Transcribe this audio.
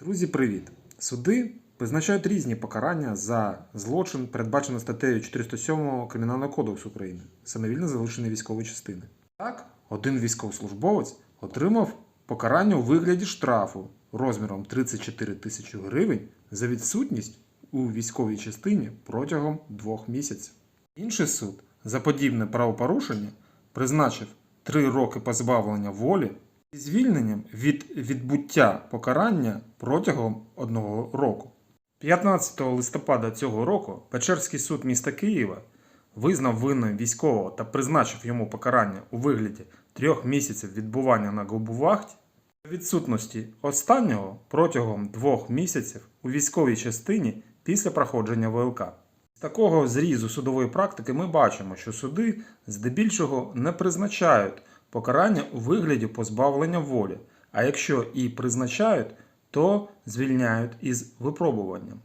Друзі, привіт! Суди призначають різні покарання за злочин, передбачений статтею 407 Кримінального кодексу України самовільне залишення військової частини. Так, один військовослужбовець отримав покарання у вигляді штрафу розміром 34 тисячі гривень за відсутність у військовій частині протягом двох місяців. Інший суд за подібне правопорушення призначив 3 роки позбавлення волі звільненням від відбуття покарання протягом одного року. 15 листопада цього року Печерський суд міста Києва визнав винним військового та призначив йому покарання у вигляді трьох місяців відбування на губувахті відсутності останнього протягом двох місяців у військовій частині після проходження ВЛК. З такого зрізу судової практики ми бачимо, що суди здебільшого не призначають покарання у вигляді позбавлення волі, а якщо і призначають, то звільняють із випробуванням.